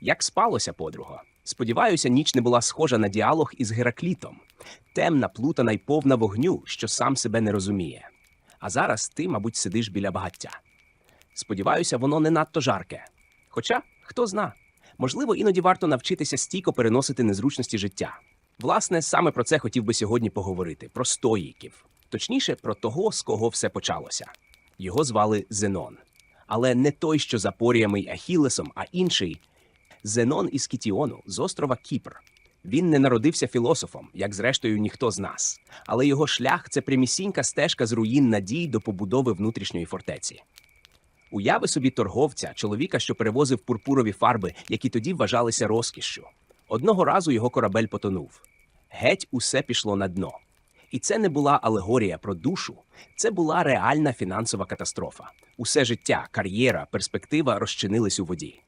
Як спалося, подруго? Сподіваюся, ніч не була схожа на діалог із Гераклітом. Темна, плутана й повна вогню, що сам себе не розуміє. А зараз ти, мабуть, сидиш біля багаття. Сподіваюся, воно не надто жарке. Хоча, хто зна, можливо, іноді варто навчитися стійко переносити незручності життя. Власне, саме про це хотів би сьогодні поговорити: про стоїків, точніше, про того, з кого все почалося. Його звали Зенон. Але не той, що за поріями й Ахілесом, а інший Зенон із Кітіону з острова Кіпр. Він не народився філософом, як зрештою ніхто з нас, але його шлях це прямісінька стежка з руїн надій до побудови внутрішньої фортеці. Уяви собі торговця, чоловіка, що перевозив пурпурові фарби, які тоді вважалися розкішшю. Одного разу його корабель потонув. Геть усе пішло на дно. І це не була алегорія про душу, це була реальна фінансова катастрофа. Усе життя, кар'єра, перспектива розчинились у воді.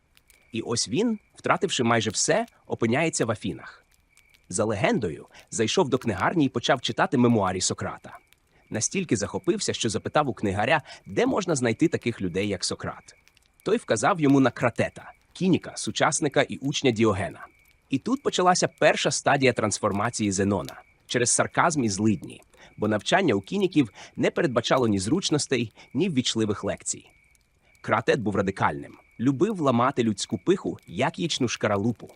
І ось він, втративши майже все, опиняється в Афінах. За легендою, зайшов до книгарні і почав читати мемуарі Сократа. Настільки захопився, що запитав у книгаря, де можна знайти таких людей, як Сократ. Той вказав йому на кратета, кініка, сучасника і учня Діогена. І тут почалася перша стадія трансформації Зенона через сарказм і злидні, бо навчання у кініків не передбачало ні зручностей, ні ввічливих лекцій. Кратет був радикальним, любив ламати людську пиху, як яєчну шкаралупу.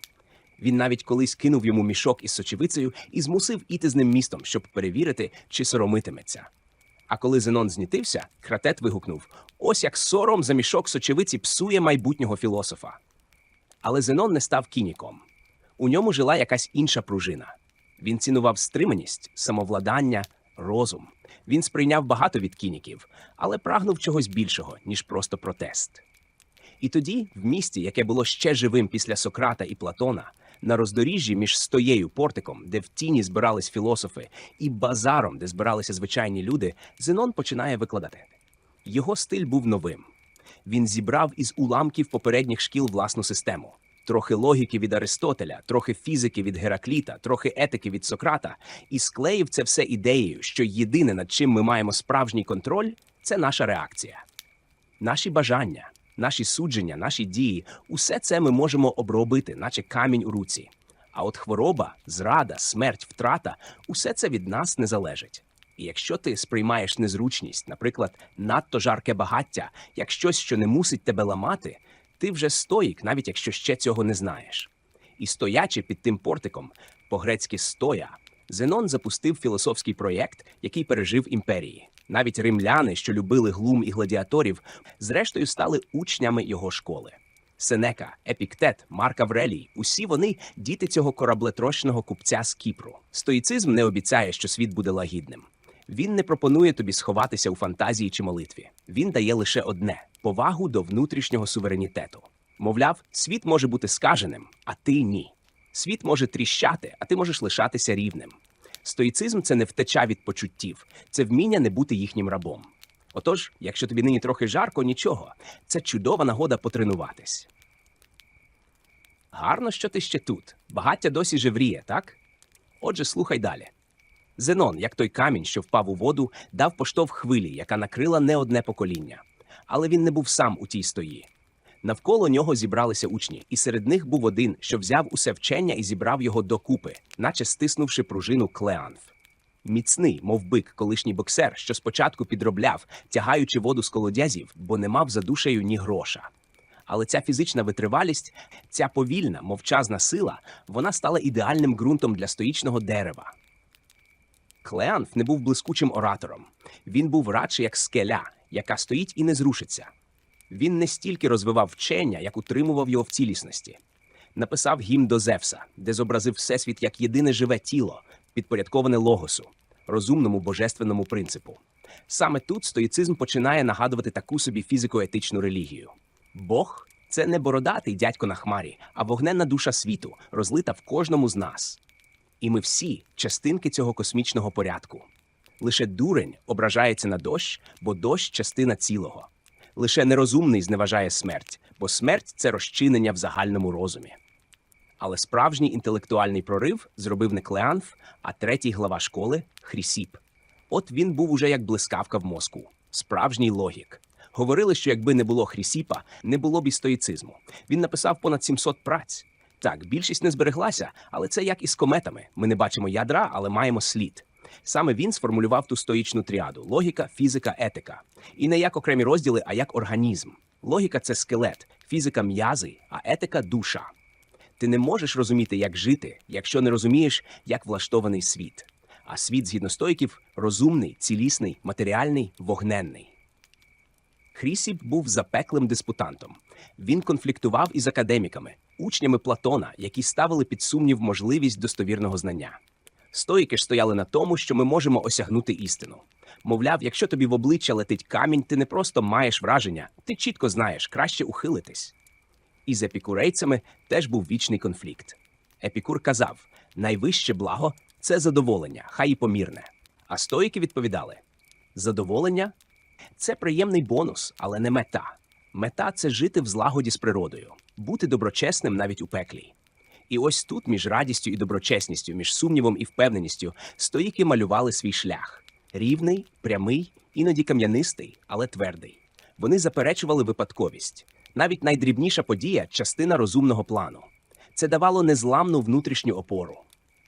Він навіть колись кинув йому мішок із сочевицею і змусив іти з ним містом, щоб перевірити, чи соромитиметься. А коли Зенон знітився, кратет вигукнув: ось як сором за мішок сочевиці псує майбутнього філософа. Але Зенон не став кініком. У ньому жила якась інша пружина. Він цінував стриманість, самовладання, розум. Він сприйняв багато від кініків, але прагнув чогось більшого, ніж просто протест. І тоді, в місті, яке було ще живим після Сократа і Платона, на роздоріжжі між стоєю портиком, де в тіні збирались філософи, і базаром, де збиралися звичайні люди, Зенон починає викладати. Його стиль був новим. Він зібрав із уламків попередніх шкіл власну систему. Трохи логіки від Аристотеля, трохи фізики від Геракліта, трохи етики від Сократа, і склеїв це все ідеєю, що єдине, над чим ми маємо справжній контроль, це наша реакція. Наші бажання, наші судження, наші дії усе це ми можемо обробити, наче камінь у руці. А от хвороба, зрада, смерть, втрата усе це від нас не залежить. І якщо ти сприймаєш незручність, наприклад, надто жарке багаття, як щось, що не мусить тебе ламати, ти вже стоїк, навіть якщо ще цього не знаєш. І стоячи під тим портиком, по-грецьки стоя, Зенон запустив філософський проєкт, який пережив імперії. Навіть римляни, що любили глум і гладіаторів, зрештою стали учнями його школи. Сенека, Епіктет, Марк Аврелій усі вони діти цього кораблетрощного купця з Кіпру. Стоїцизм не обіцяє, що світ буде лагідним. Він не пропонує тобі сховатися у фантазії чи молитві. Він дає лише одне повагу до внутрішнього суверенітету. Мовляв, світ може бути скаженим, а ти ні. Світ може тріщати, а ти можеш лишатися рівним. Стоїцизм це не втеча від почуттів, це вміння не бути їхнім рабом. Отож, якщо тобі нині трохи жарко, нічого, це чудова нагода потренуватись. Гарно, що ти ще тут. Багаття досі жевріє, так? Отже, слухай далі. Зенон, як той камінь, що впав у воду, дав поштовх хвилі, яка накрила не одне покоління. Але він не був сам у тій стої. Навколо нього зібралися учні, і серед них був один, що взяв усе вчення і зібрав його докупи, наче стиснувши пружину Клеанф. Міцний, мов бик, колишній боксер, що спочатку підробляв, тягаючи воду з колодязів, бо не мав за душею ні гроша. Але ця фізична витривалість, ця повільна, мовчазна сила, вона стала ідеальним ґрунтом для стоїчного дерева. Клеанф не був блискучим оратором. Він був радше як скеля, яка стоїть і не зрушиться. Він не стільки розвивав вчення, як утримував його в цілісності. Написав гімн до Зевса, де зобразив Всесвіт як єдине живе тіло, підпорядковане логосу, розумному божественному принципу. Саме тут стоїцизм починає нагадувати таку собі фізико-етичну релігію. Бог це не бородатий дядько на хмарі, а вогненна душа світу, розлита в кожному з нас. І ми всі частинки цього космічного порядку. Лише дурень ображається на дощ, бо дощ частина цілого. Лише нерозумний зневажає смерть, бо смерть це розчинення в загальному розумі. Але справжній інтелектуальний прорив зробив не Клеанф, а третій глава школи Хрісіп. От він був уже як блискавка в мозку, справжній логік. Говорили, що якби не було Хрісіпа, не було б і стоїцизму. Він написав понад 700 праць. Так, більшість не збереглася, але це як із кометами. Ми не бачимо ядра, але маємо слід. Саме він сформулював ту стоїчну тріаду: логіка, фізика, етика. І не як окремі розділи, а як організм. Логіка це скелет, фізика м'язи, а етика душа. Ти не можеш розуміти, як жити, якщо не розумієш, як влаштований світ. А світ, згідно стоїків, розумний, цілісний, матеріальний, вогненний. Хрісіп був запеклим диспутантом. Він конфліктував із академіками, учнями Платона, які ставили під сумнів можливість достовірного знання. Стоїки ж стояли на тому, що ми можемо осягнути істину. Мовляв, якщо тобі в обличчя летить камінь, ти не просто маєш враження, ти чітко знаєш, краще ухилитись. І з епікурейцями теж був вічний конфлікт. Епікур казав: найвище благо це задоволення, хай і помірне. А стоїки відповідали: задоволення це приємний бонус, але не мета. Мета це жити в злагоді з природою, бути доброчесним навіть у пеклі. І ось тут, між радістю і доброчесністю, між сумнівом і впевненістю, стоїки малювали свій шлях рівний, прямий, іноді кам'янистий, але твердий. Вони заперечували випадковість. Навіть найдрібніша подія частина розумного плану. Це давало незламну внутрішню опору.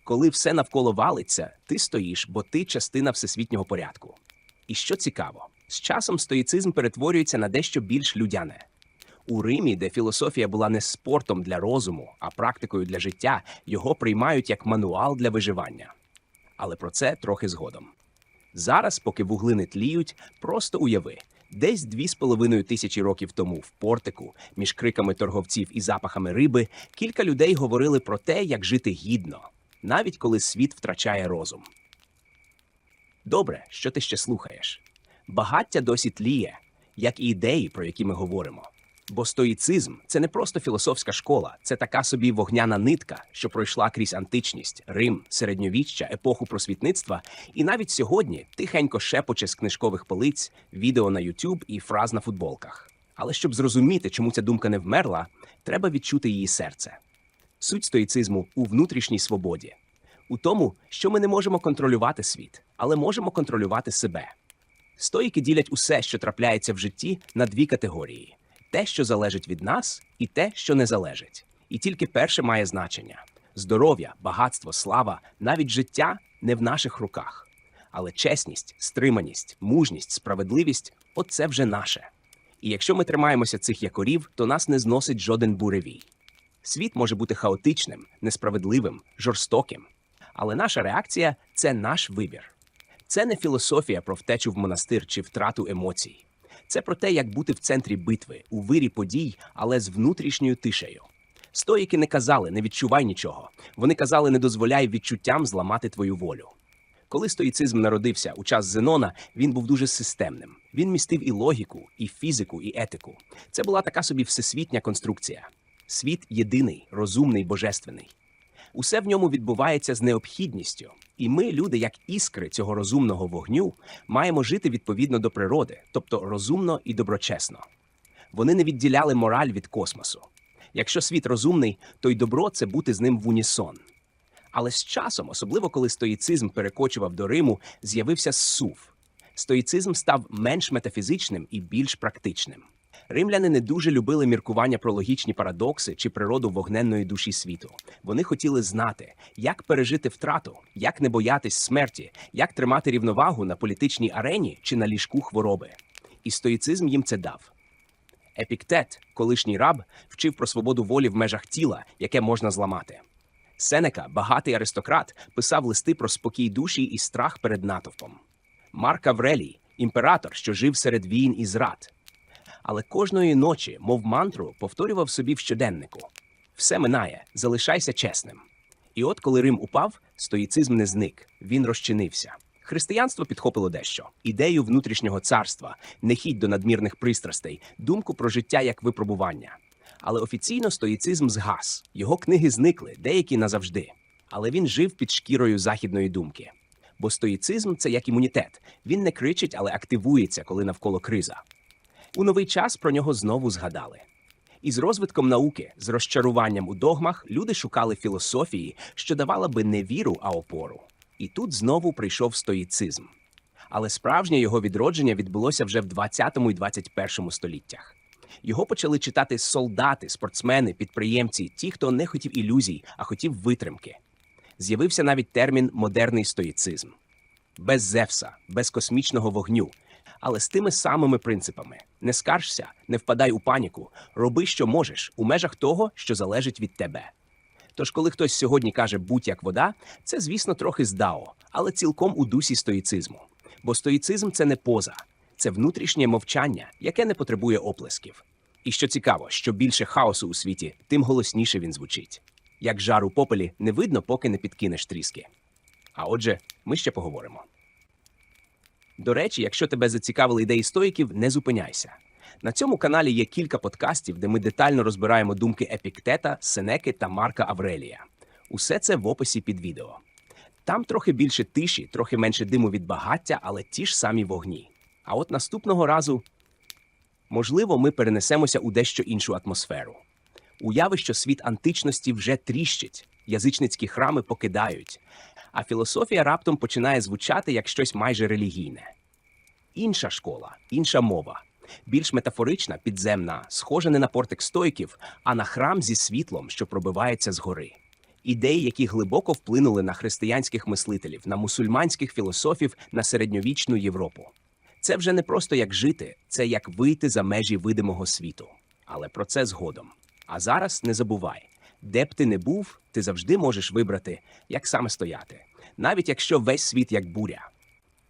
Коли все навколо валиться, ти стоїш, бо ти частина всесвітнього порядку. І що цікаво, з часом стоїцизм перетворюється на дещо більш людяне. У Римі, де філософія була не спортом для розуму, а практикою для життя, його приймають як мануал для виживання. Але про це трохи згодом. Зараз, поки вуглини тліють, просто уяви. Десь дві з половиною тисячі років тому в портику, між криками торговців і запахами риби, кілька людей говорили про те, як жити гідно, навіть коли світ втрачає розум. Добре, що ти ще слухаєш. Багаття досі тліє, як і ідеї, про які ми говоримо. Бо стоїцизм це не просто філософська школа, це така собі вогняна нитка, що пройшла крізь античність, Рим, середньовіччя, епоху просвітництва, і навіть сьогодні тихенько шепоче з книжкових полиць, відео на YouTube і фраз на футболках. Але щоб зрозуміти, чому ця думка не вмерла, треба відчути її серце. Суть стоїцизму у внутрішній свободі, у тому, що ми не можемо контролювати світ, але можемо контролювати себе. Стоїки ділять усе, що трапляється в житті, на дві категорії: те, що залежить від нас, і те, що не залежить. І тільки перше має значення: здоров'я, багатство, слава, навіть життя не в наших руках. Але чесність, стриманість, мужність, справедливість оце вже наше. І якщо ми тримаємося цих якорів, то нас не зносить жоден буревій. Світ може бути хаотичним, несправедливим, жорстоким. Але наша реакція це наш вибір. Це не філософія про втечу в монастир чи втрату емоцій. Це про те, як бути в центрі битви, у вирі подій, але з внутрішньою тишею. Стоїки не казали не відчувай нічого. Вони казали не дозволяй відчуттям зламати твою волю. Коли стоїцизм народився у час Зенона, він був дуже системним. Він містив і логіку, і фізику, і етику. Це була така собі всесвітня конструкція. Світ єдиний, розумний, божественний. Усе в ньому відбувається з необхідністю, і ми, люди, як іскри цього розумного вогню, маємо жити відповідно до природи, тобто розумно і доброчесно. Вони не відділяли мораль від космосу. Якщо світ розумний, то й добро це бути з ним в унісон. Але з часом, особливо коли стоїцизм перекочував до Риму, з'явився сув. Стоїцизм став менш метафізичним і більш практичним. Римляни не дуже любили міркування про логічні парадокси чи природу вогненної душі світу. Вони хотіли знати, як пережити втрату, як не боятись смерті, як тримати рівновагу на політичній арені чи на ліжку хвороби. І стоїцизм їм це дав. Епіктет, колишній раб, вчив про свободу волі в межах тіла, яке можна зламати. Сенека, багатий аристократ, писав листи про спокій душі і страх перед натовпом. Марк Аврелій, імператор, що жив серед війн і зрад. Але кожної ночі, мов мантру, повторював собі в щоденнику: все минає, залишайся чесним. І от коли Рим упав, стоїцизм не зник, він розчинився. Християнство підхопило дещо ідею внутрішнього царства, не хідь до надмірних пристрастей, думку про життя як випробування. Але офіційно стоїцизм згас, його книги зникли, деякі назавжди. Але він жив під шкірою західної думки. Бо стоїцизм це як імунітет. Він не кричить, але активується, коли навколо криза. У новий час про нього знову згадали. І з розвитком науки, з розчаруванням у догмах, люди шукали філософії, що давала би не віру, а опору. І тут знову прийшов стоїцизм. Але справжнє його відродження відбулося вже в 20 і 21 століттях. Його почали читати солдати, спортсмени, підприємці, ті, хто не хотів ілюзій, а хотів витримки. З'явився навіть термін модерний стоїцизм без Зевса, без космічного вогню, але з тими самими принципами: не скаржся, не впадай у паніку, роби, що можеш, у межах того, що залежить від тебе. Тож, коли хтось сьогодні каже будь як вода, це, звісно, трохи з дао, але цілком у дусі стоїцизму. Бо стоїцизм це не поза, це внутрішнє мовчання, яке не потребує оплесків. І що цікаво, що більше хаосу у світі, тим голосніше він звучить. Як жар у попелі не видно, поки не підкинеш тріски. А отже, ми ще поговоримо. До речі, якщо тебе зацікавили ідеї стоїків, не зупиняйся. На цьому каналі є кілька подкастів, де ми детально розбираємо думки Епіктета, Сенеки та Марка Аврелія. Усе це в описі під відео. Там трохи більше тиші, трохи менше диму від багаття, але ті ж самі вогні. А от наступного разу, можливо, ми перенесемося у дещо іншу атмосферу. Уяви, що світ античності вже тріщить, язичницькі храми покидають, а філософія раптом починає звучати як щось майже релігійне. Інша школа, інша мова, більш метафорична, підземна, схожа не на портик стойків, а на храм зі світлом, що пробивається згори. Ідеї, які глибоко вплинули на християнських мислителів, на мусульманських філософів, на середньовічну Європу. Це вже не просто як жити, це як вийти за межі видимого світу. Але про це згодом. А зараз не забувай, де б ти не був, ти завжди можеш вибрати, як саме стояти, навіть якщо весь світ як буря.